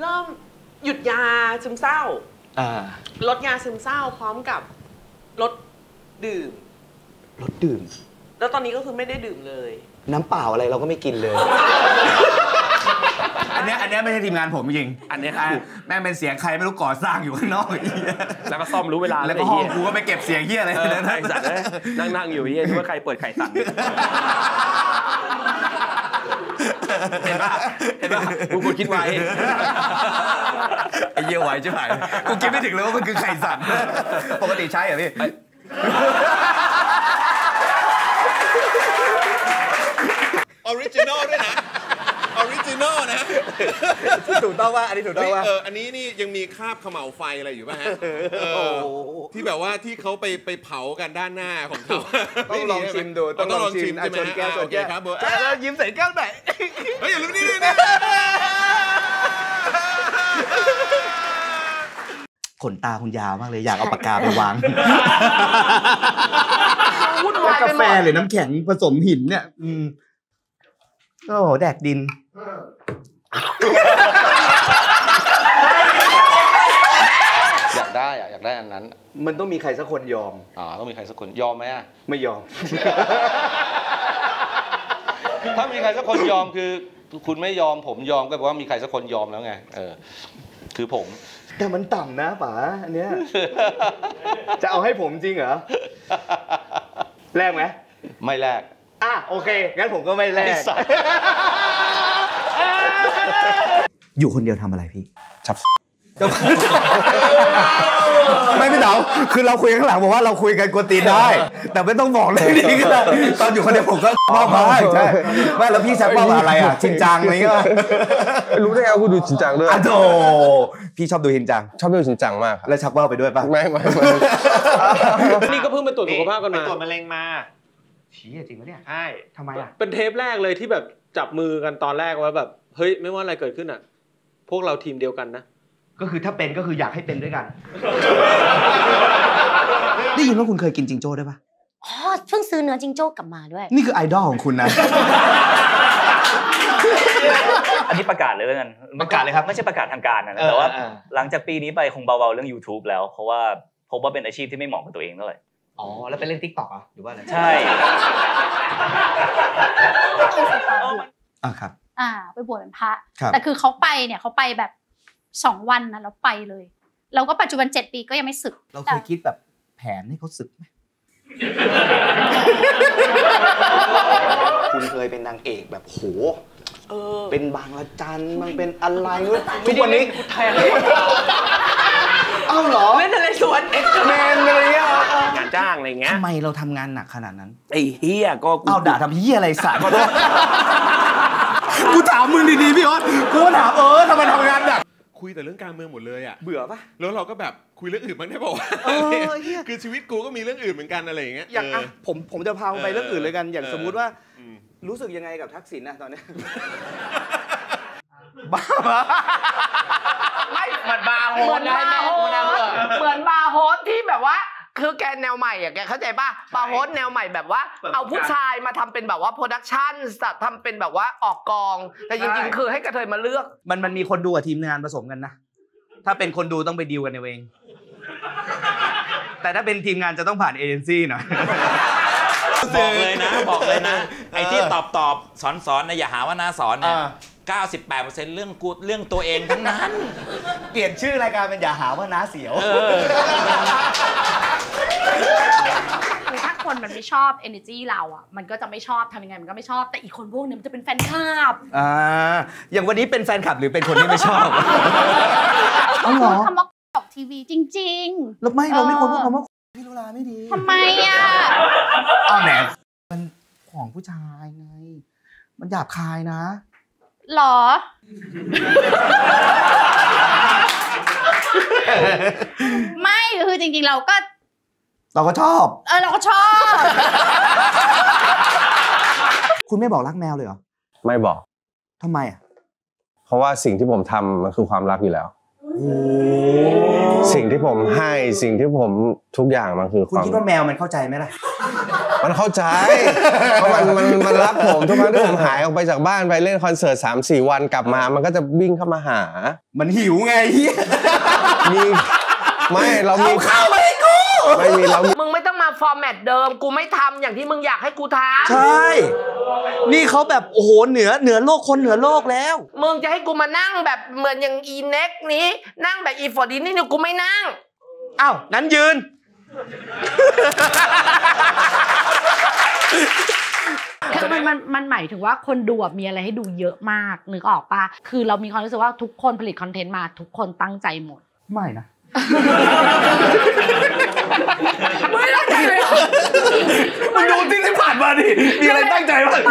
เริ่มหยุดยาซึมเศร้า อ่าลดยาซึมเศร้าพร้อมกับลดดื่มรถดื่ม แล้วตอนนี้ก็คือไม่ได้ดื่มเลย น้ำเปล่าอะไรเราก็ไม่กินเลย อันเนี้ยอันเนี้ยไม่ใช่ทีมงานผมจริงอันเนี้ยะแม่งเป็นเสียงใครไม่รู้ก่อสร้างอยู่ข้างนอกไอ้เหี้ยแล้วก็ซ่อมรู้เวลาแล้วก็ไอ้ห้องเหี้ยกูก็ไปเก็บเสียงเฮียอะไรเออนั่นไอ้สัตว์เอ้ยนั่งนั่งอยู่เฮียนึกว่าใครเปิดไข่สั่น เห็นปะเห็นปะกูกูคิดไว้ไอ้เหี้ยไหวใช่ไหมกูคิดไม่ถึงเลยว่ามันคือไข่สั่นปกติใช่เหรอพี่ออริจินอลด้วยนะ ออริจินอลนะ ถูกต้องว่าอันนี้ถูกต้เฮ้องยว่า เอออันนี้นี่ยังมีคราบเขม่าวไฟอะไรอยู่ป่ะฮะเออที่แบบว่าที่เขาไปไปเผากันด้านหน้าของเขาต้องลองชิมดูอ๋อต้องลองชิมอะใช่ไหมชนแก้วอะชโอนเคแก้วครับเบอร์อะแล้วยิ้มใส่แก้วหน่อย เฮ้ยอย่าลืมนี่ด้วยนะขนตาคุณยาวมากเลยอยากเอาปากกาไปวาง วุ่นวายไปกาหแฟมดหรือน้ำแข็งผสมหินเนี่ย อืมโอ้โหแดกดิน อยากได้อะอยากได้อันนั้นมันต้องมีใครสักคนยอม อ่าต้องมีใครสักคนยอมไหมอะไม่ยอม ถ้ามีใครสักคนยอมคือ คุณไม่ยอมผมยอมก็แปลว่ามีใครสักคนยอมแล้วไงเออคือผม แต่มันต่ำนะป๋าอันเนี้ย จะเอาให้ผมจริงเหรอ แลกไหม ไม่แลก อะโอเค งั้นผมก็ไม่แลไอ้ก สัตว์ อยู่คนเดียวทำอะไรพี่ชับไม่พี่เต๋าคือเราคุยข้างหลังบอกว่าเราคุยกันกวนตีนได้ แต่ไม่ต้องบอกเลยนี่ก็ได้ตอนอยู่คนเดียวผมก็มอบมาใช่ไม่แล้วพี่ชักมอบอะไรอะชินจังอะไรเงี้ยรู้ได้ไงว่าคุณดูจริงจังด้วยอะโถพี่ชอบดูชินจัง ชอบดูจริงจังมากครับแล้วชักว่าวไปด้วยป่ะไม่ไม่ไม่นี่ก็เพิ่งไปตรวจสุขภาพกันมาตรวจมะเร็งมาชี้จริงปะเนี่ยใช่ทำไมอะเป็นเทปแรกเลยที่แบบจับมือกันตอนแรกว่าแบบ เฮ้ยไม่ว่าอะไรเกิดขึ้นอะ พวกเราทีมเดียวกันนะ ก็คือถ้าเป็นก็คืออยากให้เป็นด้วยกัน ได้ยินว่าคุณเคยกินจิงโจ้ด้วยป่ะอ๋อเพิ่งซื้อเนื้อจิงโจ้กลับมาด้วย นี่คือไอดอลของคุณนะ อันนี้ประกาศเลยแล้วกันประกาศเลยครับ ไม่ใช่ประกาศทางการนะเออแต่ว่าเออหลังจากปีนี้ไปคงเบาๆเรื่อง YouTube แล้ว เพราะว่าพบว่าเป็นอาชีพที่ไม่เหมาะกับตัวเองเท่าไหร่อ๋อ แล้วไปเล่นทิกตอกอะหรือว่าอะไรใช่อะครับอ่า ไปบวชเป็นพระครับแต่คือเขาไปเนี่ยเขาไปแบบสองวันนะแล้วไปเลย เราก็ปัจจุบันเจ็ดปีก็ยังไม่สึก เราเคยคิดแบบแผนให้เขาศึกไหมคุณเคยเป็นนางเอกแบบโหเออเป็นบางละจันมันเป็นอะไรวะทุกวันนี้แทนเอ้าเหรอเล่นอะไรสวนเอ็กซ์แมนอะไรเงี้ยงานจ้างอะไรอย่างเงี้ยทำไมเราทำงานหนักขนาดนั้นไอ้เฮียก็กูเอ้าด่าทำเหี้ยอะไรสัตว์ ยแต่เรื่องการเมืองหมดเลยอะเบื่อปะแล้วเราก็แบบคุยเรื่องอื่นบ้างได้บอกว่าเออเหี้ยคือชีวิตกูก็มีเรื่องอื่นเหมือนกันอะไรอย่างเงี้ยอย่างอะเออผมผมจะพาคุณไปเรื่องอื่นเลยกัน อย่างเออสมมุติว่าอืมรู้สึกยังไงกับทักษิณนะตอนเนี้ยไม่เหมือนบาร์โฮสนะให้แม่กูนะเหมือนบาร์โฮสที่แบบว่า คือแกแนวใหม่อะแกเข้าใจป่ะบาร์โฮสแนวใหม่แบบว่า เอาผู้ชายมาทำเป็นแบบว่าโปรดักชั่นทำเป็นแบบว่าออกกอง แต่จริงๆ คือให้กระเทยมาเลือก มันมันมีคนดูกับทีมงานผสมกันนะ ถ้าเป็นคนดูต้องไปดีลกันเอาเองแต่ถ้าเป็นทีมงานจะต้องผ่านเอเจนซี่หน่อยบอกเลยนะบอกเลยนะ ไอ้ที่ตอบตอบสอนสอนนะอย่าหาว่าน้าสอนเนี่ยอ่า98%เรื่องกูเรื่องตัวเองทั้งนั้น เปลี่ยนชื่อรายการเป็นอย่าหาว่าน้าเสียวเออ คือถ้าคนมันไม่ชอบ energy เราอะมันก็จะไม่ชอบทำยังไงมันก็ไม่ชอบ แต่อีกคนพวกนึงมันจะเป็นแฟนคลับอ่าอย่างวันนี้เป็นแฟนคลับหรือเป็นคนที่ไม่ชอบเอาเหรอ คำว่าออกทีวีจริงแล้วไม่เราไม่ควรพูดคำว่าพี่ลุลาไม่ดีๆทำไมอะ อ้าวแหมมันของผู้ชายไง มันหยาบคายนะ หรอ ไม่ คือจริงๆ เราก็เราก็ชอบ เออเราก็ชอบ คุณไม่บอกรักแมวเลยเหรอไม่บอก ทำไมอะเพราะว่าสิ่งที่ผมทำมันคือความรักอยู่แล้วอสิ่งที่ผมให้สิ่งที่ผมทุกอย่างมันคือคคุณวามคิดว่าแมวมันเข้าใจไหมล่ะ มันเข้าใจ เพราะมันมันมันรักผมทุกครั้งที่ผมหายออกไปจากบ้านไปเล่นคอนเสิร์ตสามสี่วันกลับมา มันก็จะวิ่งเข้ามาหา มันหิวไงเฮียมีไม่เรามีเอาข้าวมาให้กูไม่มีเรามีมึงไม่ต้องมาฟอร์แมตเดิม กูไม่ทำอย่างที่มึงอยากให้กูทใช่ นี่เขาแบบโอ้โหเหนือเหนือโลกคนเหนือโลกแล้วำมึงจะให้กูมานั่งแบบเหมือนอย่างอีเน็กนี้ นั่งแบบอีฟอร์ดีนี่เนี่ยกูไม่นั่งอ้าวงั้นยืน คือมันมันมันหมายถึงว่าคนดูอะมีอะไรให้ดูเยอะมากนึกออกปะคือเรามีความรู้สึกว่าทุกคนผลิตคอนเทนต์มาทุกคนตั้งใจหมด ไม่นะ ไม่ตั้งใจเลยมึงดูที่ที่ผ่านมาดิมีอะไรตั้งใจบ้าง